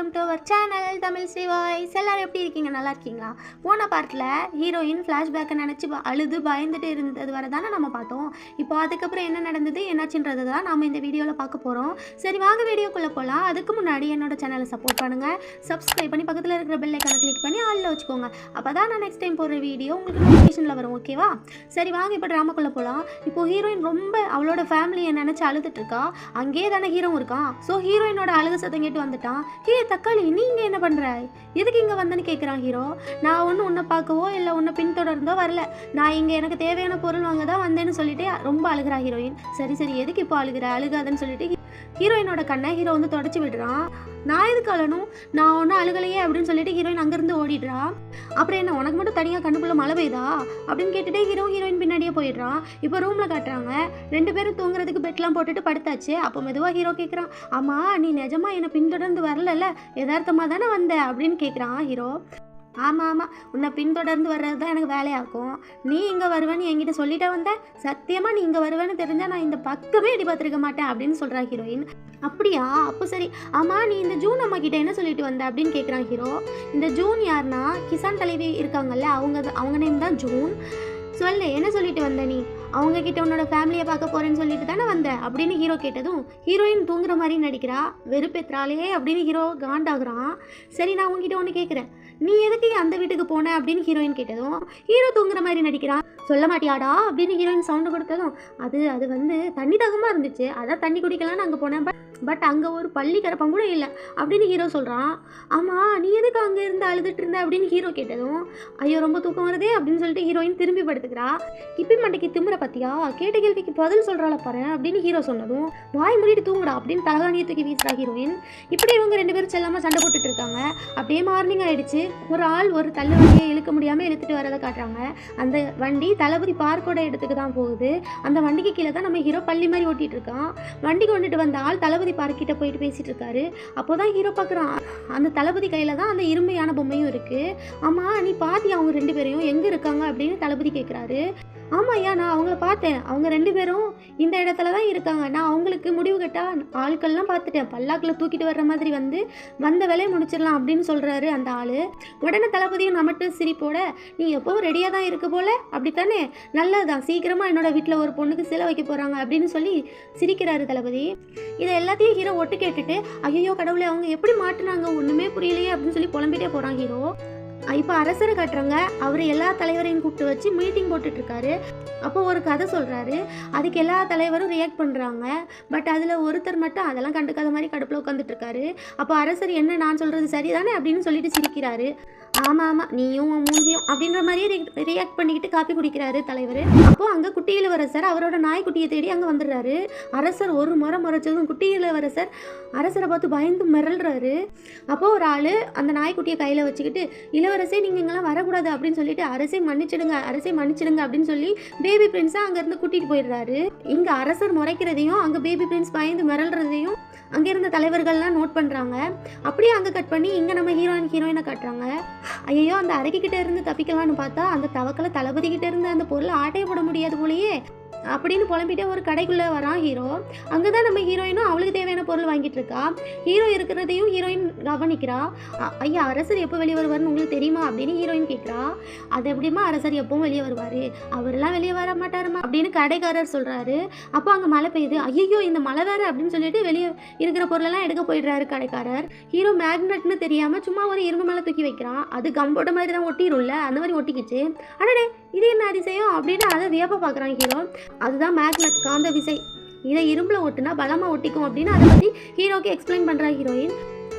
Welcome to our channel Tamil Sri voice. எப்படி இருக்கீங்க? நல்லா இருக்கீங்களா? போன பார்ட்டில் ஹீரோயின் ஃப்ளாஷ்பேக்கை நினச்சி அழுது பயந்துட்டு இருந்தது வரை தானே நம்ம பார்த்தோம். இப்போ அதுக்கப்புறம் என்ன நடந்தது என்னாச்சுன்றது தான் நம்ம இந்த வீடியோவில் பார்க்க போகிறோம் சரி வாங்க வீடியோக்குள்ளே போகலாம் அதுக்கு முன்னாடி என்னோட சேனலை சப்போர்ட் பண்ணுங்கள் சப்ஸ்கிரைப் பண்ணி பக்கத்தில் இருக்கிற பெல் ஐக்கானை கிளிக் பண்ணி ஆளில் வச்சுக்கோங்க. அப்போ தான் நான் நெக்ஸ்ட் டைம் போடுற வீடியோ உங்களுக்கு நோட்டிஃபிகேஷனில் வரும் ஓகேவா சரி வாங்க இப்போ ட்ராமாக்குள்ளே போகலாம் இப்போ ஹீரோயின் ரொம்ப அவளோட ஃபேமிலியை நினச்சி அழுதுட்டு இருக்கா? அங்கேயே தானே ஹீரோ இருக்கான். ஸோ ஹீரோயினோட அழுகு சத்தம் கேட்டு வந்துட்டான். தக்காளி நீ இங்கே என்ன பண்ணுற எதுக்கு இங்கே வந்தேன்னு கேட்குறான் ஹீரோ. நான் ஒன்றும் உன்னை பார்க்கவோ இல்லை உன்னை பின்தொடர்ந்தோ வரல. நான் இங்கே எனக்கு தேவையான பொருள் வாங்க தான் வந்தேன்னு சொல்லிட்டு ரொம்ப அழுகிறா ஹீரோயின். சரி சரி எதுக்கு இப்போ அழுகிற? அழுகாதன்னு சொல்லிட்டு ஹீரோயினோட கண்ணை ஹீரோ வந்து தொடச்சி விடுறான் நான் எதுக்கு அழணும்? நான் ஒன்றும் அழுகலையே அப்படின்னு சொல்லிட்டு ஹீரோயின் அங்கேருந்து ஓடிடுறா. அப்புறம் என்ன உனக்கு மட்டும் தனியாக கண்ணுக்குள்ளே மழை பெய்தா அப்படின்னு கேட்டுட்டு ஹீரோ ஹீரோயின் பின்னாடியே போயிடுறான் இப்போ ரூமில் காட்டுறாங்க. ரெண்டு பேரும் தூங்குறதுக்கு பெட்லாம் போட்டுட்டு படுத்தாச்சு. அப்போ மெதுவாக ஹீரோ கேட்குறான் ஆமாம் நீ நிஜமா என்னை பின்தொடர்ந்து வரலல்ல? யதார்த்தமாக தானே வந்த? அப்படின்னு கேட்குறான் ஹீரோ ஆமாம் ஆமாம் உன்னை பின்தொடர்ந்து வர்றது தான் எனக்கு வேலையாக்கும். நீ இங்கே வருவேன்னு என்கிட்ட சொல்லிட்டே வந்த சத்தியமாக நீ இங்கே வருவேன்னு தெரிஞ்சால் நான் இந்த பக்கமே அடி பார்த்துருக்க மாட்டேன் அப்படின்னு சொல்கிறா ஹீரோயின். அப்படியா? அப்போ சரி. ஆமாம் நீ இந்த ஜூன் அம்மா கிட்ட என்ன சொல்லிட்டு வந்த அப்படின்னு கேட்குறான் ஹீரோ. இந்த ஜூன் யாருன்னா? கிசான் தலைவி இருக்காங்கல்ல அவங்க அவங்க நேம் தான் ஜூன். சொல்லு என்ன சொல்லிட்டு வந்த நீ? அவங்க கிட்ட உன்னோட ஃபேமிலியை பார்க்க போறேன்னு சொல்லிட்டு தானே வந்த? அப்படின்னு ஹீரோ கேட்டதும் ஹீரோயின் தூங்குற மாதிரி நடிக்கிறா வெறுப்பேத்ராலே அப்படின்னு ஹீரோ காண்டாகுறான். சரி நான் உங்ககிட்ட ஒன்று கேட்குறேன் நீ எதுக்கு அந்த வீட்டுக்கு போன அப்படின்னு ஹீரோயின் கேட்டதும் ஹீரோ தூங்குற மாதிரி நடிக்கிறான் சொல்ல மாட்டியாடா அப்படின்னு ஹீரோயின் சவுண்டு கொடுத்ததும் அது அது வந்து தண்ணி தாகமாக இருந்துச்சு. அதான் தண்ணி குடிக்கலாம்னு அங்கே போனேன். பட் பட் அங்கே ஒரு பள்ளி கரப்பம் கூட இல்லை அப்படின்னு ஹீரோ சொல்கிறான் ஆமாம் நீ எதுக்கு அங்கே இருந்து அழுதுட்டு இருந்த? அப்படின்னு ஹீரோ கேட்டதும் ஐயோ ரொம்ப தூக்கம் வருதே அப்படின்னு சொல்லிட்டு ஹீரோயின் திரும்பி படுத்துக்கிறா. கிப்பி மண்டைக்கு திமுற பத்தியா? கேட்ட கேள்விக்கு பதில் சொல்கிறாள பாரு அப்படின்னு ஹீரோ சொன்னதும் வாய் மூடிட்டு தூங்குடா அப்படின்னு தலகாணியை தூக்கி வீசுறா ஹீரோயின் இப்படி இவங்க ரெண்டு பேரும் செல்லாமல் சண்டை போட்டுட்டு இருக்காங்க. அப்படியே மார்னிங் ஆயிடுச்சு. ஒரு ஆள் ஒரு தள்ளு வண்டியை இழுக்க முடியாமல் இழுத்துட்டு வரதை காட்டுறாங்க. அந்த வண்டி தளபதி பார்க்கோட இடத்துக்கு தான் போகுது. அந்த வண்டிக்கு கீழே தான் நம்ம ஹீரோ பள்ளி மாதிரி ஓட்டிகிட்டு இருக்கான். வண்டி கொண்டுட்டு வந்த ஆள் தளபதி பார்க்கிட்ட போயிட்டு பேசிட்டு இருக்காரு. அப்போதான் ஹீரோ பார்க்குறான். அந்த தளபதி கையில் தான் அந்த இருமையான பொம்மையும் இருக்குது ஆமாம் நீ பாத்தி அவங்க ரெண்டு பேரையும்? எங்கே இருக்காங்க? அப்படின்னு தளபதி கேட்குறாரு ஆமாம் ஐயா நான் அவங்கள பார்த்தேன். அவங்க ரெண்டு பேரும் இந்த இடத்துல தான் இருக்காங்க. நான் அவங்களுக்கு முடிவு கட்டா ஆட்கள்லாம் பார்த்துட்டேன். பல்லாக்கில் தூக்கிட்டு வர்ற மாதிரி வந்து வந்த வேலையை முடிச்சிடலாம் அப்படின்னு சொல்கிறாரு அந்த ஆள். உடனே தளபதியும் நம்மட்டு சிரிப்போட நீ எப்பவும் ரெடியாக தான் இருக்க போல? அப்படித்தானே? நல்லதுதான். சீக்கிரமாக என்னோட வீட்டில் ஒரு பொண்ணுக்கு சிலை வைக்க போகிறாங்க அப்படின்னு சொல்லி சிரிக்கிறாரு தளபதி. இதை எல்லாத்தையும் ஹீரோ ஒட்டு கேட்டுட்டு ஐயோ கடவுளே அவங்க எப்படி மாட்டுனாங்க? ஒன்றுமே புரியலையே அப்படின்னு சொல்லி புலம்பிட்டே போகிறான் ஹீரோ. இப்போ அரசரை கட்டுறவங்க அவர் எல்லா தலைவரையும் கூப்பிட்டு வச்சு மீட்டிங் போட்டுட்ருக்காரு. அப்போ ஒரு கதை சொல்கிறாரு அதுக்கு எல்லா தலைவரும் ரியாக்ட் பண்ணுறாங்க பட் அதில் ஒருத்தர் மட்டும் அதெல்லாம் கண்டுக்காத மாதிரி கடுப்பில் உட்காந்துட்டு இருக்காரு அப்போ அரசர் என்ன நான் சொல்கிறது சரிதானே அப்படின்னு சொல்லிட்டு சிரிக்கிறாரு. ஆமாம் ஆமாம் நீயும் மூஞ்சியும் அப்படின்ற மாதிரியே ரியாக்ட் பண்ணிக்கிட்டு காப்பி குடிக்கிறாரு தலைவர். அப்போ அங்கே குட்டி இளவரசர் அவரோட நாய்க்குட்டியை தேடி அங்கே வந்துடுறாரு. அரசர் ஒரு முறை முறைச்சதும் குட்டி இளவரசர் அரசரை பார்த்து பயந்து மிரள்றாரு. அப்போ ஒரு ஆள் அந்த நாய்க்குட்டியை கையில் வச்சுக்கிட்டு இளவரசே நீங்கள் இங்கெல்லாம் வரக்கூடாது அப்படின்னு சொல்லிட்டு அரசே மன்னிச்சிடுங்க அரசே மன்னிச்சிடுங்க அப்படின்னு சொல்லி பேபி பிரின்ஸை அங்கேருந்து கூட்டிகிட்டு போயிடுறாரு. இங்கே அரசர் முறைக்கிறதையும் அங்கே பேபி பிரின்ஸ் பயந்து மிரள்றதையும் அங்கே இருந்த தலைவர்கள்லாம் நோட் பண்ணுறாங்க அப்படியே அங்கே கட் பண்ணி இங்கே நம்ம ஹீரோயின் ஹீரோயினை காட்டுறாங்க. ஐயோ அந்த அரைக்கிட்ட இருந்து தப்பிக்கலாம்னு பார்த்தா அந்த தவக்கலை தளபதி கிட்ட இருந்து அந்த பொருளை ஆட்டையே போட முடியாது போலயே. அப்படின்னு புலம்பிட்டே ஒரு கடைக்குள்ளே வரான் ஹீரோ. அங்கே தான் நம்ம ஹீரோயினும் அவளுக்கு தேவையான பொருள் வாங்கிட்டு இருக்கா. ஹீரோ இருக்கிறதையும் ஹீரோயின் கவனிக்கிறா. ஐயா அரசர் எப்போ வெளியே வருவார்னு உங்களுக்கு தெரியுமா? அப்படின்னு ஹீரோயின் கேட்குறா அது எப்படிமா அரசர் எப்பவும் வெளியே வருவார்? அவரெல்லாம் வெளியே வர மாட்டாருமா? அப்படின்னு கடைக்காரர் சொல்கிறாரு அப்போ அங்கே மழை பெய்யுது. ஐயோ இந்த மழை வேறு அப்படின்னு சொல்லிட்டு வெளியே இருக்கிற பொருளெல்லாம் எடுக்க போயிடுறாரு கடைக்காரர். ஹீரோ மேக்னெட்னு தெரியாமல் சும்மா ஒரு இரும்பு மேலே தூக்கி வைக்கிறான். அது கம்போட்ட மாதிரி தான் ஒட்டிடும்ல அந்த மாதிரி ஒட்டிக்கிச்சு. அடடே இது என்ன அதிசயம்? அப்படின்னு அதை வியப்ப பார்க்குறான் ஹீரோ. அதுதான் மேக்னட் காந்த விசை இதை இரும்பில் ஒட்டுனா பலமாக ஒட்டிக்கும் அப்படின்னு அதை பற்றி ஹீரோக்கு எக்ஸ்பிளைன் பண்ணுறா ஹீரோயின்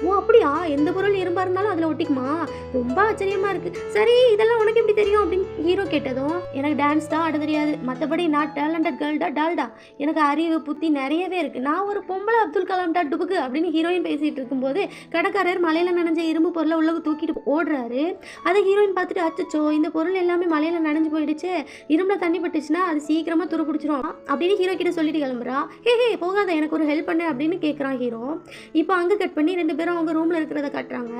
ஓ அப்படியா? எந்த பொருள் இரும்பா இருந்தாலும் அதில் ஒட்டிக்குமா? ரொம்ப ஆச்சரியமா இருக்கு. சரி இதெல்லாம் உனக்கு எப்படி தெரியும் அப்படின்னு ஹீரோ கேட்டதும் எனக்கு டான்ஸ் தான் ஆட தெரியாது. மற்றபடி நான் டேலண்டட் கேர்ள்டா டால்டா எனக்கு அறிவு புத்தி நிறையவே இருக்கு. நான் ஒரு பொம்பளை அப்துல் கலாம்டா டுபுக்கு அப்படின்னு ஹீரோயின் பேசிட்டு இருக்கும்போது கடைக்காரர் மலையில நனைஞ்ச இரும்பு பொருளை உள்ள தூக்கிட்டு ஓடுறாரு. அதை ஹீரோயின் பார்த்துட்டு அச்சச்சோ இந்த பொருள் எல்லாமே மலையில நனைஞ்சு போயிடுச்சு. இரும்புல தண்ணி பட்டுச்சுன்னா அது சீக்கிரமா துரு பிடிச்சிரும் அப்படின்னு ஹீரோ கிட்ட சொல்லிட்டு கிளம்புறா. ஹே ஹே போகாத எனக்கு ஒரு ஹெல்ப் பண்ணு அப்படின்னு கேட்குறான் ஹீரோ. இப்போ அங்கே கட் பண்ணி ரெண்டு பேரும் அவங்க ரூமில் இருக்கிறத காட்டுறாங்க.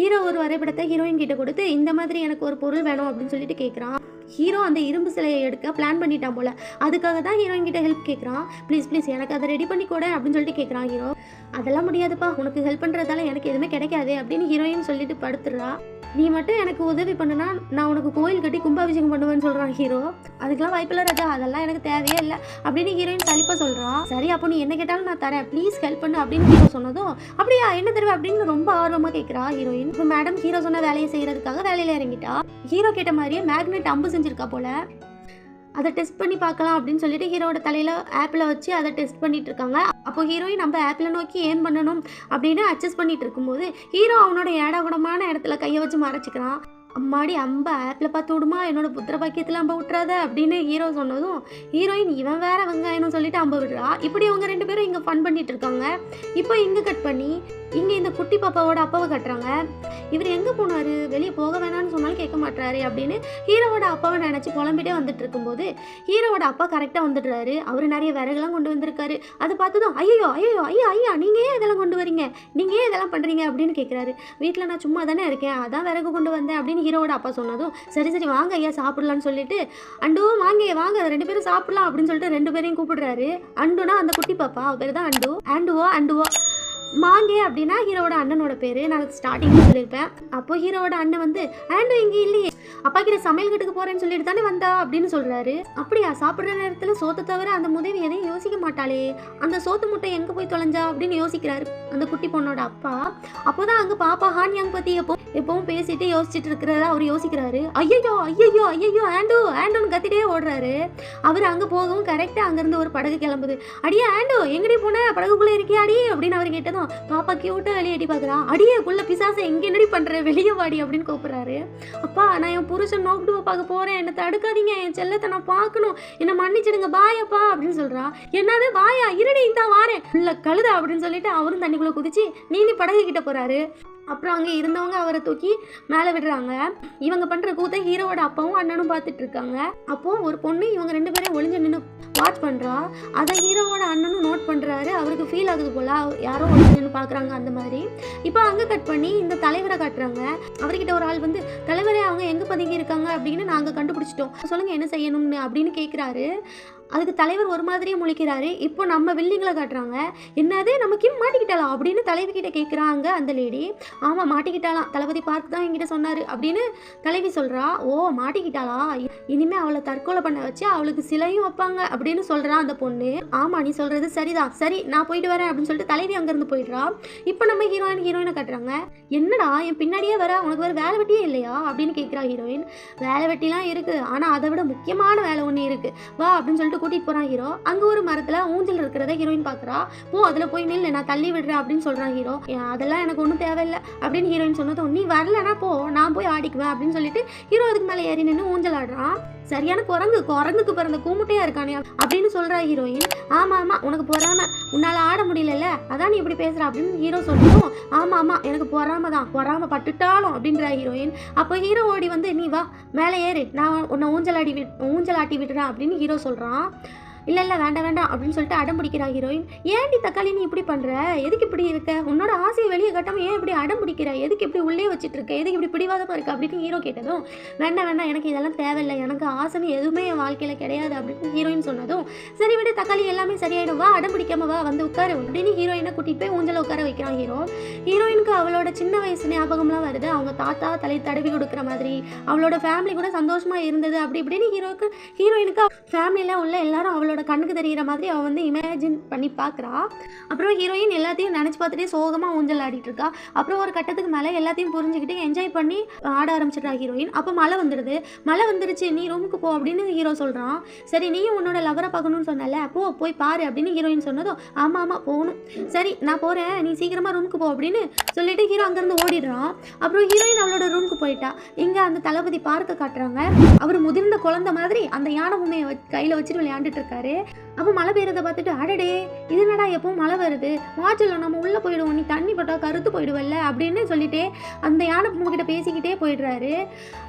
ஹீரோ ஒரு வரைபடத்தை ஹீரோயின் கிட்ட கொடுத்து இந்த மாதிரி எனக்கு ஒரு பொருள் வேணும் அப்படின்னு சொல்லிட்டு கேட்குறான் ஹீரோ அந்த இரும்பு சிலையை எடுக்க பிளான் பண்ணிட்டான் போல. அதுக்காக தான் ஹீரோயின் கிட்ட ஹெல்ப் கேட்குறான் ப்ளீஸ் ப்ளீஸ் எனக்கு அதை ரெடி பண்ணி கூட அப்படின்னு சொல்லிட்டு கேட்குறான் ஹீரோ அதெல்லாம் முடியாதுப்பா. உனக்கு ஹெல்ப் பண்ணுறதால எனக்கு எதுவுமே கிடைக்காது அப்படின்னு ஹீரோயின் சொல்லிட்டு படுத்துடுறா நீ மட்டும் எனக்கு உதவி பண்ணுனா நான் உனக்கு கோயில் கட்டி கும்பாபிஷேகம் பண்ணுவேன்னு சொல்கிறான் ஹீரோ அதுக்கெல்லாம் வாய்ப்பில்லை ராஜா. அதெல்லாம் எனக்கு தேவையே இல்லை அப்படின்னு ஹீரோயின் சலிப்பாக சொல்கிறான் சரி அப்போ நீ என்ன கேட்டாலும் நான் தரேன். ப்ளீஸ் ஹெல்ப் பண்ணு அப்படின்னு ஹீரோ சொன்னதும் அப்படியா? என்ன தருவே? அப்படின்னு ரொம்ப ஆர்வமாக கேட்குறா ஹீரோயின் இப்போ மேடம் ஹீரோ சொன்ன வேலையை செய்கிறதுக்காக வேலையில் இறங்கிட்டா. ஹீரோ கேட்ட மாதிரியே மேக்னெட் அம்பு செஞ்சுருக்கா போல. அதை டெஸ்ட் பண்ணி பார்க்கலாம் அப்படின்னு சொல்லிட்டு ஹீரோட தலையில் ஆப்பில் வச்சு அதை டெஸ்ட் பண்ணிட்டு இருக்காங்க. அப்போ ஹீரோயின் நம்ம ஆப்பில் நோக்கி ஏன் பண்ணணும் அப்படின்னு அட்ஜஸ்ட் பண்ணிட்டு இருக்கும்போது ஹீரோ அவனோட ஏடாகுடமான இடத்துல கையை வச்சு மறைச்சிக்கிறான். அம்மாடி அம்ப ஆப்பில் பார்த்து விடுமா என்னோட புத்திர பாக்கியத்தில் அம்ப விட்டுறாத அப்படின்னு ஹீரோ சொன்னதும் ஹீரோயின் இவன் வேற வெங்காயம்னு சொல்லிட்டு அம்ப விடுறா. இப்படி அவங்க ரெண்டு பேரும் இங்கே ஃபன் பண்ணிட்டு இருக்காங்க. இப்போ இங்கே கட் பண்ணி இங்கே இந்த குட்டி பாப்பாவோட அப்பாவை கட்டுறாங்க. இவர் எங்கே போனாரு? வெளியே போக வேணாம்னு சொன்னாலும் கேட்க மாட்டாரு அப்படின்னு ஹீரோவோட அப்பாவை நினச்சி புலம்பிட்டே வந்துட்டு இருக்கும்போது ஹீரோவோட அப்பா கரெக்டாக வந்துடுறாரு. அவர் நிறைய விறகுலாம் கொண்டு வந்திருக்காரு. அதை பார்த்ததும் ஐயோ ஐயோ ஐயா ஐயா நீங்கள் ஏன் இதெல்லாம் கொண்டு வரீங்க? நீங்கள் ஏன் இதெல்லாம் பண்ணுறீங்க அப்படின்னு கேட்குறாரு வீட்டில் நான் சும்மா தானே இருக்கேன். அதான் விறகு கொண்டு வந்தேன். அப்படின்னு ஹீரோவோட அப்பா சொன்னதும் சரி சரி வாங்க ஐயா சாப்பிடலான்னு சொல்லிட்டு அண்டு வாங்க வாங்க. ரெண்டு பேரும் சாப்பிடலாம். அப்படின்னு சொல்லிட்டு ரெண்டு பேரையும் கூப்பிடுறாரு. அண்டுனா அந்த குட்டி பாப்பா. அவ பேர் தான் அண்டு. அண்டுவோ அண்டுவோ மாங்கே அப்படின்னா ஹீரோட அண்ணனோட பேர். நான் ஸ்டார்டிங்கில் சொல்லியிருப்பேன். அப்போ ஹீரோவோட அண்ணன் வந்து ஆண்டோ இங்கே இல்லையே. அப்பா கிட்ட சமையல் கட்டுக்கு போறேன்னு சொல்லிட்டு தானே வந்தா அப்படின்னு சொல்றாரு. அப்படியா சாப்பிடுற நேரத்துல சோத்தை தவிர அந்த முதவி எதையும் யோசிக்க மாட்டாளே. அந்த சோத்து முட்டை எங்க போய் தொலைஞ்சா அப்படின்னு யோசிக்கிறாரு. அந்த குட்டி பொண்ணோட அப்பா. அப்போதான் அங்க பாப்பா ஹான் யங் பத்தி எப்போ எப்பவும் பேசிட்டு யோசிச்சுட்டு இருக்கிறதா அவர் யோசிக்கிறாரு. ஐயோ ஐயோ ஐயோ ஆண்டோ ஆண்டோன்னு கத்திட்டே ஓடுறாரு. அவர் அங்க போகவும் கரெக்டா அங்கிருந்து ஒரு படகு கிளம்புது. அடியே ஆண்டோ எங்கடி போன? படகுக்குள்ள இருக்கியா அடி அப்படின்னு அவர் கேட்டதும் பாப்பா கியூட்டா வெளியே அடி பாக்குறா அடியே குள்ள பிசாசை எங்க என்னடி பண்ற? வெளியே வாடி அப்படின்னு கூப்பிடுறாரு. அப்பா நான் என் புருஷன் நோக்கிட்டு பார்க்க போகிறேன் என்னை தடுக்காதீங்க. என் செல்லத்தை நான் பார்க்கணும். என்னை மன்னிச்சிடுங்க. பாயப்பா அப்படின்னு சொல்றா. என்னது வாயா இருடி இந்த வாரேன். உள்ள கழுத அப்படின்னு சொல்லிட்டு அவரும் தண்ணிக்குள்ள குதிச்சு நீந்தி படகு கிட்ட போறாரு. அப்புறம் அங்கே இருந்தவங்க அவரை தூக்கி மேலே விடுறாங்க. இவங்க பண்ணுற கூத்தை ஹீரோவோட அப்பாவும் அண்ணனும் பார்த்துட்டு இருக்காங்க அப்போ ஒரு பொண்ணு இவங்க ரெண்டு பேரும் ஒளிஞ்சு நின்று வாட்ச் பண்ணுறா அதை ஹீரோவோட அண்ணனும் நோட் பண்ணுறாரு அவருக்கு ஃபீல் ஆகுது போல. யாரோ ஒளிஞ்சு நின்று பார்க்குறாங்க அந்த மாதிரி. இப்போ அங்கே கட் பண்ணி இந்த தலைவரை காட்டுறாங்க. அவர்கிட்ட ஒரு ஆள் வந்து தலைவரே அவங்க எங்கே பதுங்கி இருக்காங்க? அப்படின்னு நாங்கள் கண்டுபிடிச்சிட்டோம். சொல்லுங்கள் என்ன செய்யணும்னு அப்படின்னு கேட்குறாரு அதுக்கு தலைவர் ஒரு மாதிரியே முழிக்கிறாரு. இப்போ நம்ம வில்லிங்களை காட்டுறாங்க என்னது? நம்ம கிம் மாட்டிக்கிட்டாளா? அப்படின்னு தலைவி கிட்ட கேட்குறாங்க அந்த லேடி ஆமாம் மாட்டிக்கிட்டாளாம் தளபதி பார்க் தான் என்கிட்ட சொன்னார் அப்படின்னு தலைவி சொல்கிறா ஓ மாட்டிக்கிட்டாளா? இ- அவளை தற்கொலை பண்ண வச்சு அவளுக்கு சிலையும் வைப்பாங்க அப்படின்னு சொல்கிறா அந்த பொண்ணு. ஆமாம் நீ சொல்கிறது சரிதான். சரி நான் போயிட்டு வரேன் அப்படின்னு சொல்லிட்டு தலைவி அங்கேருந்து போயிடுறா. இப்போ நம்ம ஹீரோயின் ஹீரோயினை காட்டுறாங்க. என்னடா என் பின்னாடியே வர உனக்கு வேறு வேலை வெட்டியே இல்லையா? அப்படின்னு கேட்குறா ஹீரோயின் வேலை வெட்டிலாம் இருக்குது ஆனால் அதை விட முக்கியமான வேலை ஒன்று இருக்குது வா அப்படின்னு சொல்லிட்டு கூட்டிகிட்டு போகிறான் ஹீரோ. அங்கே ஒரு மரத்தில் ஊஞ்சல் இருக்கிறத ஹீரோயின் பார்க்குறா போ அதில் போய் நில் நான் தள்ளி விடுறேன் அப்படின்னு சொல்கிறான் ஹீரோ. அதெல்லாம் எனக்கு ஒன்றும் தேவையில்லை அப்படின்னு ஹீரோயின் சொன்னதும் நீ வரலனா போ நான் போய் ஆடிக்குவேன் அப்படின்னு சொல்லிட்டு ஹீரோ அதுக்கு மேலே ஏறி நின்று ஊஞ்சல் ஆடுறான். சரியான குரங்கு குரங்குக்கு பிறந்த கூமுட்டையா இருக்கானே அப்படின்னு சொல்றா ஹீரோயின் ஆமா ஆமா உனக்கு பொறாம. உன்னால ஆட முடியலல்ல? அதான் நீ இப்படி பேசுற அப்படின்னு ஹீரோ சொல்லணும் ஆமா ஆமா எனக்கு பொறாம தான். பொறாம பட்டுட்டாலும் அப்படின்றா ஹீரோயின் அப்போ ஹீரோ ஓடி வந்து நீ வா மேலே ஏறு. நான் உன்னை ஊஞ்சல் ஆடி விட் ஊஞ்சல் ஆட்டி விடுறேன் அப்படின்னு ஹீரோ சொல்றான். இல்லை இல்லை வேண்டாம் வேண்டாம் அப்படின்னு சொல்லிட்டு அடம் பிடிக்கிறா ஹீரோயின் ஏன்டி தக்காளி நீ இப்படி பண்ணுற எதுக்கு இப்படி இருக்க? உன்னோட ஆசையை வெளியே கட்டாமல் ஏன் இப்படி அடம் பிடிக்கிற? எதுக்கு இப்படி உள்ளே வச்சுட்டு இருக்க? எதுக்கு இப்படி பிடிவாதமாக இருக்கு? அப்படின்னு ஹீரோ கேட்டதும் வேண்டாம் வேண்டாம் எனக்கு இதெல்லாம் தேவையில்லை. எனக்கு ஆசைன்னு எதுவுமே என் வாழ்க்கையில் கிடையாது அப்படின்னு ஹீரோயின் சொன்னதும் சரி விட தக்காளி எல்லாமே சரியாயிடும். வா அடம் பிடிக்காம வா வந்து உட்காரு அப்படின்னு ஹீரோயினை கூட்டிகிட்டு போய் ஊஞ்சல உட்கார வைக்கிறான் ஹீரோ ஹீரோயினுக்கு அவளோட சின்ன வயசு ஞாபகம்லாம் வருது. அவங்க தாத்தா தலை தடவி கொடுக்குற மாதிரி அவளோட ஃபேமிலி கூட சந்தோஷமாக இருந்தது அப்படி இப்படின்னு ஹீரோக்கு ஹீரோயினுக்கு ஃபேமிலியில் உள்ள எல்லாரும் அவளோட கண்ணுக்கு தெரிகிற மாதிரி அவள் வந்து இமேஜின் பண்ணி பார்க்குறா அப்புறம் ஹீரோயின் எல்லாத்தையும் நினச்சி பார்த்துட்டே சோகமாக ஊஞ்சல் ஆடிட்டு இருக்கா. அப்புறம் ஒரு கட்டத்துக்கு மேலே எல்லாத்தையும் புரிஞ்சுக்கிட்டு என்ஜாய் பண்ணி ஆட ஆரம்பிச்சிட்றா ஹீரோயின் அப்போ மழை வந்துடுது. மழை வந்துருச்சு நீ ரூமுக்கு போ அப்படின்னு ஹீரோ சொல்கிறான் சரி நீயும் உன்னோட லவரை பார்க்கணும்னு சொன்னல போ போய் பாரு அப்படின்னு ஹீரோயின் சொன்னதும் ஆமாம் ஆமாம் போகணும். சரி நான் போகிறேன் நீ சீக்கிரமாக ரூமுக்கு போ அப்படின்னு சொல்லிட்டு ஹீரோ அங்கேருந்து ஓடிடுறான். அப்புறம் ஹீரோயின் அவளோட ரூமுக்கு போயிட்டா. இங்கே அந்த தளபதி பார்க்க காட்டுறாங்க. அவர் முதிர்ந்த குழந்தை மாதிரி அந்த யானை பொம்மையை கையில் வச்சுட்டு விளையாண்டுட்டு இருக்காரு. அப்போ மழை பெய்யறத பார்த்துட்டு அடடே இது என்னடா எப்பவும் மழை வருது? மாச்சல்ல நம்ம உள்ளே போயிடுவோம் நீ தண்ணி போட்டால் கருத்து போயிடுவல்ல அப்படின்னு சொல்லிட்டே அந்த யானை பொம்மை கிட்ட பேசிக்கிட்டே போயிடுறாரு.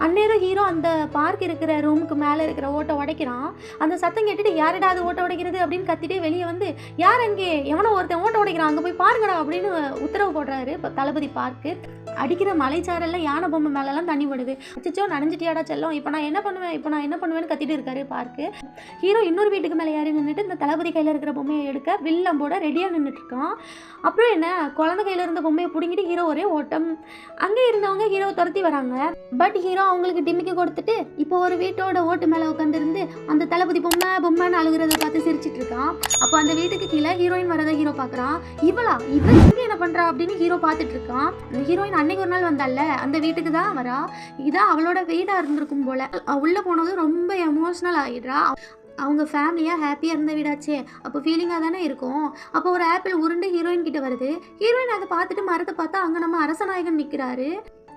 அந்நேரம் ஹீரோ அந்த பார்க் இருக்கிற ரூமுக்கு மேலே இருக்கிற ஓட்டை உடைக்கிறான். அந்த சத்தம் கேட்டுட்டு யாரடா அது ஓட்டை உடைக்கிறது? அப்படின்னு கத்திட்டே வெளியே வந்து யார் அங்கே? எவனோ ஒருத்தன் ஓட்டை உடைக்கிறான் அங்கே போய் பாருங்கடா அப்படின்னு உத்தரவு போடுறாரு இப்போ தளபதி பார்க்கு அடிக்கிற மலைச்சாரல்ல யானை பொம்மை மேலெல்லாம் தண்ணி படுது. அச்சோ நனைஞ்சிட்டியாடா செல்லம். இப்போ நான் என்ன பண்ணுவேன்? இப்போ நான் என்ன பண்ணுவேன்னு கத்திட்டு இருக்காரு பார்க்கு ஹீரோ இன்னொரு வீட்டுக்கு மேலே ஏறி நின்றுட்டு இந்த தளபதி கையில் இருக்கிற பொம்மையை எடுக்க வில்லம் போட ரெடியாக நின்றுட்டுருக்கான் அப்புறம் என்ன? குழந்தை கையில் இருந்த பொம்மையை பிடுங்கிட்டு ஹீரோ ஒரே ஓட்டம். அங்கே இருந்தவங்க ஹீரோ துரத்தி வராங்க. பட் ஹீரோ அவங்களுக்கு டிமிக்கி கொடுத்துட்டு இப்போ ஒரு வீட்டோட ஓட்டு மேலே உட்காந்துருந்து அந்த தளபதி பொம்மை பொம்மைன்னு அழுகிறத பார்த்து சிரிச்சிட்டு இருக்கான் அப்போ அந்த வீட்டுக்கு கீழே ஹீரோயின் வரதை ஹீரோ பார்க்குறான். இவளா? இவள் இங்கே என்ன பண்றா அப்படின்னு ஹீரோ பார்த்துட்டு இருக்கான் இந்த ஹீரோயின் அன்னைக்கு ஒரு நாள் வந்தால அந்த வீட்டுக்கு தான் வரா. இதான் அவளோட வீடா இருந்திருக்கும் போல. உள்ள போனதும் ரொம்ப எமோஷனல் ஆகிடுறா அவங்க ஃபேமிலியாக ஹாப்பியாக இருந்த வீடாச்சே. அப்போ ஃபீலிங்காக தானே இருக்கும். அப்போ ஒரு ஆப்பிள் உருண்டு ஹீரோயின் கிட்ட வருது. ஹீரோயின் அதை பார்த்துட்டு மரத்தை பார்த்தா அங்கே நம்ம அரசநாயகன் நிற்கிறாரு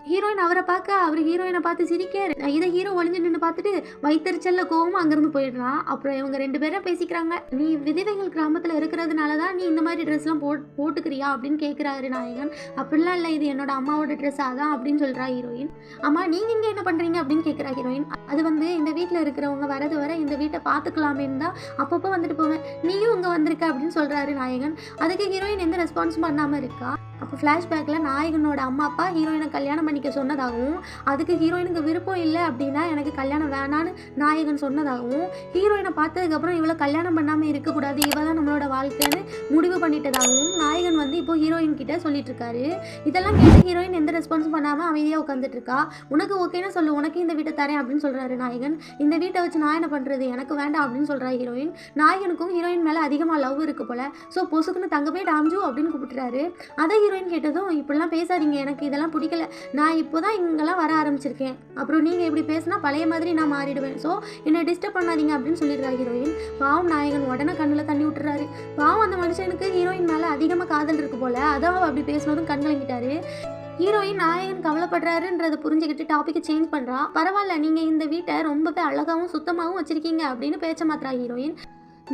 ஹீரோயின் அவரை பார்க்க அவர் ஹீரோயினை பார்த்து சிரிக்க இதை ஹீரோ ஒளிஞ்சு நின்று பார்த்துட்டு வைத்தறிச்சல்ல கோவமா அங்கேருந்து போயிடுறான். அப்புறம் இவங்க ரெண்டு பேரும் பேசிக்கிறாங்க. நீ விதவைகள் கிராமத்தில் இருக்கிறதுனால தான் நீ இந்த மாதிரி ட்ரெஸ்லாம் போட் போட்டுக்கிறியா அப்படின்னு கேட்குறாரு நாயகன். அப்படிலாம் இல்லை இது என்னோட அம்மாவோட ட்ரெஸ் அதான் அப்படின்னு சொல்கிறா ஹீரோயின் அம்மா நீங்கள் இங்கே என்ன பண்ணுறீங்க அப்படின்னு கேட்குறா ஹீரோயின் அது வந்து இந்த வீட்டில் இருக்கிறவங்க வரது வர இந்த வீட்டை பார்த்துக்கலாமேன்னு தான் அப்பப்போ வந்துட்டு போவேன். நீயும் இங்கே வந்திருக்க அப்படின்னு சொல்கிறாரு நாயகன். அதுக்கு ஹீரோயின் எந்த ரெஸ்பான்ஸும் பண்ணாமல் இருக்கா? அப்போ ஃப்ளாஷ்பேக்கில் நாயகனோட அம்மா அப்பா ஹீரோயினை கல்யாணம் பண்ணிக்க சொன்னதாகவும் அதுக்கு ஹீரோயினுக்கு விருப்பம் இல்லை அப்படின்னா எனக்கு கல்யாணம் வேணான்னு நாயகன் சொன்னதாகவும் ஹீரோயினை பார்த்ததுக்கப்புறம் இவ்வளோ கல்யாணம் பண்ணாமல் இருக்கக்கூடாது இவ தான் நம்மளோட வாழ்க்கைன்னு முடிவு பண்ணிட்டதாகவும் நாயகன் வந்து இப்போ ஹீரோயின் கிட்ட சொல்லிட்டு இருக்காரு இதெல்லாம் கேட்டு ஹீரோயின் எந்த ரெஸ்பான்ஸும் பண்ணாமல் அமைதியாக உட்காந்துட்டு இருக்கா உனக்கு ஓகேன்னு சொல்லு உனக்கு இந்த வீட்டை தரேன் அப்படின்னு சொல்கிறாரு நாயகன். இந்த வீட்டை வச்சு நான் என்ன பண்ணுறது எனக்கு வேண்டாம் அப்படின்னு சொல்கிறா ஹீரோயின். நாயகனுக்கும் ஹீரோயின் மேலே அதிகமாக லவ் இருக்கு போல். ஸோ பொசுக்குன்னு தங்கமே டாம்ஜு அப்படின்னு கூப்பிட்டுறாரு. அதை ஹீரோயின் கேட்டதும் இப்படிலாம் பேசாதீங்க எனக்கு இதெல்லாம் பிடிக்கல. நான் இப்போ தான் இங்கெல்லாம் வர ஆரம்பிச்சிருக்கேன். அப்புறம் நீங்கள் இப்படி பேசினா பழைய மாதிரி நான் மாறிடுவேன். ஸோ என்னை டிஸ்டர்ப் பண்ணாதீங்க அப்படின்னு சொல்லிடுறா ஹீரோயின் பாவம் நாயகன் உடனே கண்ணில் தண்ணி விட்டுறாரு. பாவம் அந்த மனுஷனுக்கு ஹீரோயின் மேலே அதிகமாக காதல் இருக்கு போல. அதான் அப்படி பேசினதும் கண் கலங்கிட்டாரு ஹீரோயின் நாயகன் கவலைப்படுறாருன்றதை புரிஞ்சுக்கிட்டு டாப்பிக்கை சேஞ்ச் பண்ணுறா பரவாயில்ல நீங்கள் இந்த வீட்டை ரொம்பவே அழகாகவும் சுத்தமாகவும் வச்சுருக்கீங்க அப்படின்னு பேச்ச மாத்திரா ஹீரோயின்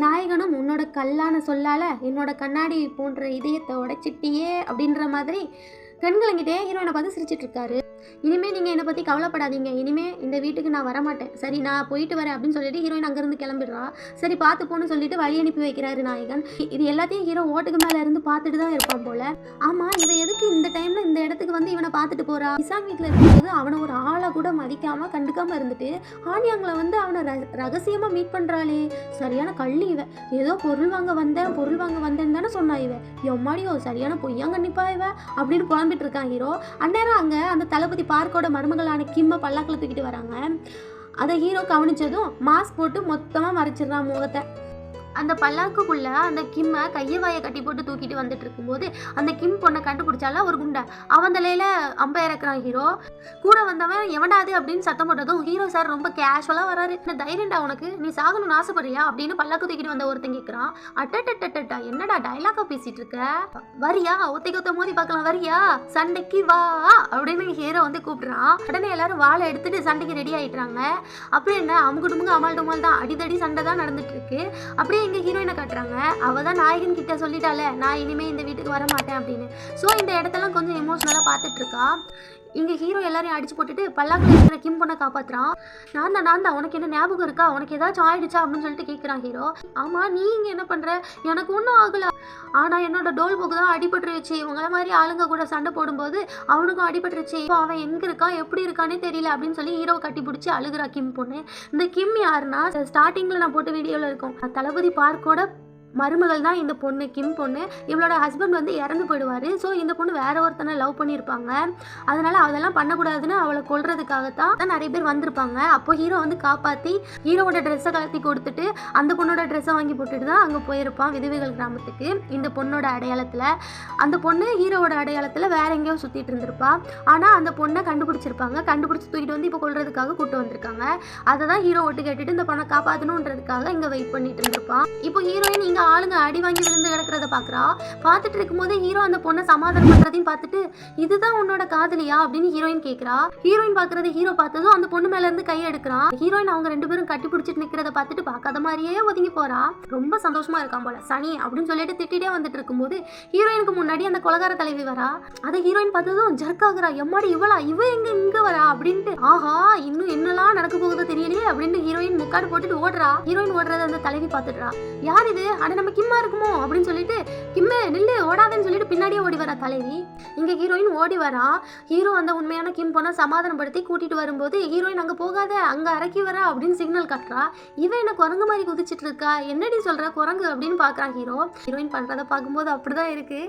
நாயகனும் உன்னோட கல்லான சொல்லால என்னோட கண்ணாடி போன்ற இதயத்தை உடைச்சிட்டியே அப்படின்ற மாதிரி கண்கலங்கிட்டே ஹீரோயினை பார்த்து சிரிச்சிட்டு இருக்காரு. இனிமே நீங்க என்னை பத்தி கவலைப்படாதீங்க. இனிமே இந்த வீட்டுக்கு நான் வரமாட்டேன். சரி நான் போயிட்டு வரேன் அப்படின்னு சொல்லிட்டு ஹீரோயின் அங்கேருந்து கிளம்பிடுறா. சரி பார்த்து போன்னு சொல்லிட்டு வழி அனுப்பி வைக்கிறாரு நாயகன். இது எல்லாத்தையும் ஹீரோ ஓட்டுக்கு மேல இருந்து பார்த்துட்டு தான் இருப்பான் போல. ஆமா இவன் எதுக்கு இந்த டைம்ல இந்த இடத்துக்கு வந்து இவனை பார்த்துட்டு போறா? இசாங் வீட்டில் இருக்கும்போது அவனை ஒரு ஆளை கூட மதிக்காம கண்டுக்காம இருந்துட்டு ஆனியாங்களை வந்து அவனை ர- ரகசியமா மீட் பண்றாளே. சரியான கள்ளி இவன் ஏதோ பொருள் வாங்க வந்தேன் பொருள் வாங்க வந்தேன்னு தானே சொன்னா இவன் எம்மாடியோ சரியான பொய்யாங்க நிப்பா இவ அப்படின்னு புலம்பிட்டு இருக்கான் ஹீரோ அந்நேரம் அங்க அந்த தளபதி பார்க்கோட மருமகளான கிம்ம பல்லாக்கில் தூக்கிட்டு வராங்க. அதை ஹீரோ கவனிச்சதும் மாஸ்க் போட்டு மொத்தமாக மறைச்சிடுறான் முகத்தை. அந்த பல்லாக்குக்குள்ள அந்த கிம்மை கையை வாயை கட்டி போட்டு தூக்கிட்டு வந்துட்டு இருக்கும்போது அந்த கிம் பொண்ணை கண்டுபிடிச்சால ஒரு குண்டை. அவன் தலையில அம்ப இறக்குறான் ஹீரோ. கூட வந்தவன் எவனாது அப்படின்னு சத்தம் போட்டதும் ஹீரோ சார் ரொம்ப கேஷுவலாக வராரு. இந்த தைரியம்டா உனக்கு? நீ சாகணும்னு ஆசைப்படுறியா? அப்படின்னு பல்லாக்கு தூக்கிட்டு வந்த ஒருத்தன் கேட்குறான் அட்டட்டட்டட்டா என்னடா டைலாக பேசிட்டு இருக்க? வரியா? ஒத்தை கொத்த மோதி பார்க்கலாம். வரியா? சண்டைக்கு வா அப்படின்னு ஹீரோ வந்து கூப்பிடுறான். உடனே எல்லாரும் வாழை எடுத்துட்டு சண்டைக்கு ரெடி ஆயிட்டாங்க அப்புறம் என்ன? அமுகுடுமுங்க அமால் டுமால் தான். அடிதடி சண்டை தான் நடந்துட்டு இருக்கு. அப்படியே எங்க ஹீரோயினை காட்டுறாங்க. அவ தான் நாயகன் கிட்ட சொல்லிட்டால நான் இனிமே இந்த வீட்டுக்கு வர மாட்டேன் அப்படின்னு. ஸோ இந்த இடத்தெல்லாம் கொஞ்சம் எமோஷனலாக பார்த்துட்டு இருக்கா. இங்கே ஹீரோ எல்லாரையும் அடிச்சு போட்டுட்டு பல்லாக்கில் இருக்கிற கிம் பொண்ணை காப்பாத்துறான். நான் தான் நான் தான். உனக்கு என்ன ஞாபகம் இருக்கா? உனக்கு ஏதாச்சும் ஆயிடுச்சா? அப்படின்னு சொல்லிட்டு கேட்குறான் ஹீரோ ஆமாம் நீ இங்கே என்ன பண்ணுற எனக்கு ஒன்றும் ஆகலை. ஆனால் என்னோட டோல் போக்கு தான் அடிபட்டுருச்சு. இவங்கள மாதிரி ஆளுங்க கூட சண்டை போடும்போது அவனுக்கும் அடிபட்டுருச்சு. இப்போ அவன் எங்கே இருக்கான் எப்படி இருக்கானே தெரியல அப்படின்னு சொல்லி ஹீரோ கட்டி பிடிச்சி அழுகுறா கிம் பொண்ணு. இந்த கிம் யாருன்னா ஸ்டார்டிங்கில் நான் போட்ட வீடியோவில் இருக்கும். தளபதி பார்க்கோட மருமகள் தான் இந்த பொண்ணு கிம் பொண்ணு. இவளோட ஹஸ்பண்ட் வந்து இறந்து போயிடுவார். ஸோ இந்த பொண்ணு வேற ஒருத்தனை லவ் பண்ணியிருப்பாங்க. அதனால அதெல்லாம் பண்ணக்கூடாதுன்னு அவளை கொல்றதுக்காகத்தான் தான் நிறைய பேர் வந்திருப்பாங்க. அப்போ ஹீரோ வந்து காப்பாற்றி ஹீரோவோட ட்ரெஸ்ஸை கலத்தி கொடுத்துட்டு அந்த பொண்ணோட ட்ரெஸ்ஸை வாங்கி போட்டுட்டு தான் அங்கே போயிருப்பான் விதவைகள் கிராமத்துக்கு இந்த பொண்ணோட அடையாளத்தில். அந்த பொண்ணு ஹீரோவோட அடையாளத்தில் வேற எங்கேயோ சுற்றிட்டு இருந்திருப்பா. ஆனால் அந்த பொண்ணை கண்டுபிடிச்சிருப்பாங்க. கண்டுபிடிச்சி தூக்கிட்டு வந்து இப்போ கொள்றதுக்காக கூட்டு வந்திருக்காங்க. அதை தான் ஹீரோ ஒட்டு கேட்டுட்டு இந்த பொண்ணை காப்பாற்றணுன்றதுக்காக இங்கே வெயிட் பண்ணிட்டு இருந்திருப்பான். இப்போ ஹீரோயின் இங்கே ஆளுங்க அடி வாங்கி விழுந்து கிடக்கிறத பார்க்குறா பார்த்துட்டு இருக்கும்போது ஹீரோ அந்த பொண்ணை சமாதானம் பண்ணுறதையும் பார்த்துட்டு இதுதான் உன்னோட காதலியா? அப்படின்னு ஹீரோயின் கேட்குறா ஹீரோயின் பாக்குறது ஹீரோ பார்த்ததும் அந்த பொண்ணு மேல இருந்து கை எடுக்கிறான் ஹீரோயின் அவங்க ரெண்டு பேரும் கட்டி பிடிச்சிட்டு நிற்கிறத பார்த்துட்டு பார்க்காத மாதிரியே ஒதுங்கி போறா. ரொம்ப சந்தோஷமா இருக்கான் போல. சனி அப்படின்னு சொல்லிட்டு திட்டிட்டே வந்துட்டு இருக்கும்போது ஹீரோயினுக்கு முன்னாடி அந்த கொலகார தலைவி வரா. அதை ஹீரோயின் பார்த்ததும் ஜர்க் ஆகுறா. எம்மாடி இவளா? இவ எங்க இங்க வரா? அப்படின்ட்டு ஆஹா இன்னும் என்னெல்லாம் நடக்க போகுதோ தெரியலையே அப்படின்னு ஹீரோயின் முக்காடு போட்டுட்டு ஓடுறா. ஹீரோயின் ஓடுறத அந்த தலைவி பார்த்துடுறா. யார் இது? அட அது நம்ம கிம்மா இருக்குமோ? அப்படின்னு சொல்லிட்டு கிம்மே நில்லு ஓடாதேன்னு சொல்லிட்டு பின்னாடியே ஓடி வரா தலைவி. இங்க ஹீரோயின் ஓடி வரா. ஹீரோ அந்த உண்மையான கிம் போனால் சமாதானப்படுத்தி கூட்டிட்டு வரும்போது ஹீரோயின் அங்க போகாத அங்க அரைக்கி வரா அப்படின்னு சிக்னல் காட்டுறா. இவன் என்ன குரங்கு மாதிரி குதிச்சிட்டு இருக்கா? என்னடி சொல்ற குரங்கு? அப்படின்னு பார்க்குறா ஹீரோ ஹீரோயின் பண்றத பார்க்கும்போது அப்படிதான் இருக்கு.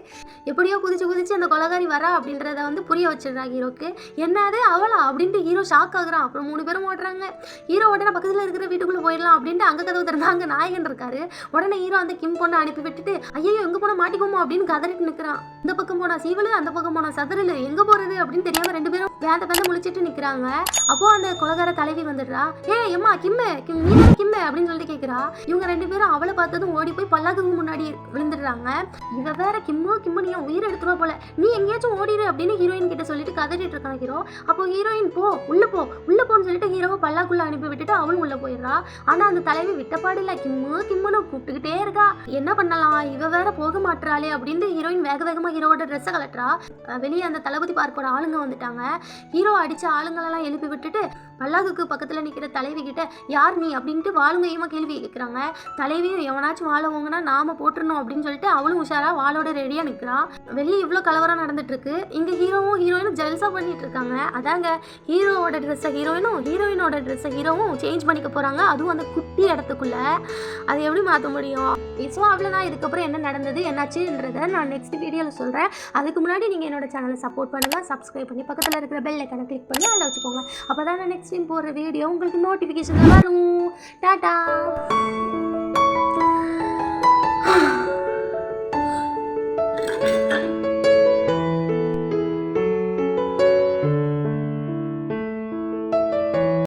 எப்படியோ குதிச்சு குதிச்சு அந்த கொலகாரி வரா அப்படின்றத வந்து புரிய வச்சிடுறா ஹீரோக்கு என்னது அவளா? அப்படின்ட்டு ஹீரோ ஷாக் ஆகுறான் அப்புறம் மூணு பேரும் ஓடுறாங்க. ஹீரோ உடனே பக்கத்துல இருக்கிற வீட்டுக்குள்ள போயிடலாம் அப்படின்ட்டு அங்க கதவு திறந்தாங்க நாயகன் இருக்காரு. உடனே ஹீரோ அந்த கிம் பொண்ணை அனுப்பி விட்டுட்டு ஐயோ எங்க போனா மாட்டிக்கோமோ அப்படின்னு கதறிட்டு நிக்கிறான். இந்த பக்கம் போனா சீவலு அந்த பக்கம் போனா சதுரலு எங்க போறது அப்படின்னு தெரியாம ரெண்டு பேரும் வேந்த வேந்த முழிச்சிட்டு நிக்கிறாங்க. அப்போ அந்த கொலகார தலைவி வந்துடுறா. ஏ எம்மா கிம்மு கிம் நீ கிம்மு அப்படின்னு சொல்லிட்டு கேக்குறா. இவங்க ரெண்டு பேரும் அவளை பார்த்ததும் ஓடி போய் பல்லாக்குக்கு முன்னாடி விழுந்துடுறாங்க. இவ வேற கிம்மு கிம்மு நீ உயிர் உயிரை எடுத்துருவா போல. நீ எங்கேயாச்சும் ஓடிடு அப்படின்னு ஹீரோயின் கிட்ட சொல்லிட்டு கதறிட்டு இருக்கான் ஹீரோ. அப்போ ஹீரோயின் போ உள்ள போ உள்ள போன்னு சொல்லிட்டு ஹீரோவை பல்லாக்குள்ள அனுப்பி விட்டுட்டு அவளும் உள்ள போயிடுறா. ஆனா அந்த தலைவி விட்டப்பாடு இல்ல. கிம்மு கிம்முன்னு கூப்பிட்டுக்கிட்டே இருக்கா. என்ன பண்ணலாம்? இவ வேற போக மாட்றாளே அப்படின்னு ஹீரோயின் வேக வேகமா ஹீரோட ட்ரெஸ்ஸை கலட்டுறா வெளியே அந்த தளபதி பார்ப்போட ஆளுங்க வந்துட்டாங்க. ஹீரோ அடிச்ச ஆளுங்களெல்லாம் எழுப்பி விட்டுட்டு பல்லாக்குக்கு பக்கத்தில் நிற்கிற தலைவி கிட்ட யார் நீ? அப்படின்ட்டு வாளுங்கையுமா கேள்வி கேட்குறாங்க தலைவியும் எவனாச்சும் வாழ வாங்கினா நாம போட்டுருணும் அப்படின்னு சொல்லிட்டு அவளும் உஷாரா வாளோட ரெடியாக நிற்கிறான் வெளியே இவ்வளோ கலவரம் நடந்துட்டு இருக்கு இங்கே ஹீரோவும் ஹீரோயினும் ஜெல்சா பண்ணிட்டு இருக்காங்க அதாங்க ஹீரோவோட ட்ரெஸ்ஸை ஹீரோயினும் ஹீரோயினோட ட்ரெஸ்ஸை ஹீரோவும் சேஞ்ச் பண்ணிக்க போகிறாங்க அதுவும் அந்த குட்டி இடத்துக்குள்ள. அது எப்படி மாற்ற முடியும்? ஸோ அவ்வளோதான் இதுக்கப்புறம் என்ன நடந்தது என்னாச்சுன்றதை நான் நெக்ஸ்ட் வீடியோவில் சொல்கிறேன் அதுக்கு முன்னாடி நீங்கள் என்னோட சேனலை சப்போர்ட் பண்ணுங்கள் சப்ஸ்கிரைப் பண்ணி பக்கத்தில் இருக்கிற பெல் ஐக்கனை கிளிக் பண்ணி அதில் வச்சுக்கோங்க. அப்போ தான் நான் நெக்ஸ்ட் டைம் போடுற வீடியோ உங்களுக்கு நோட்டிஃபிகேஷன் வரும். டாட்டா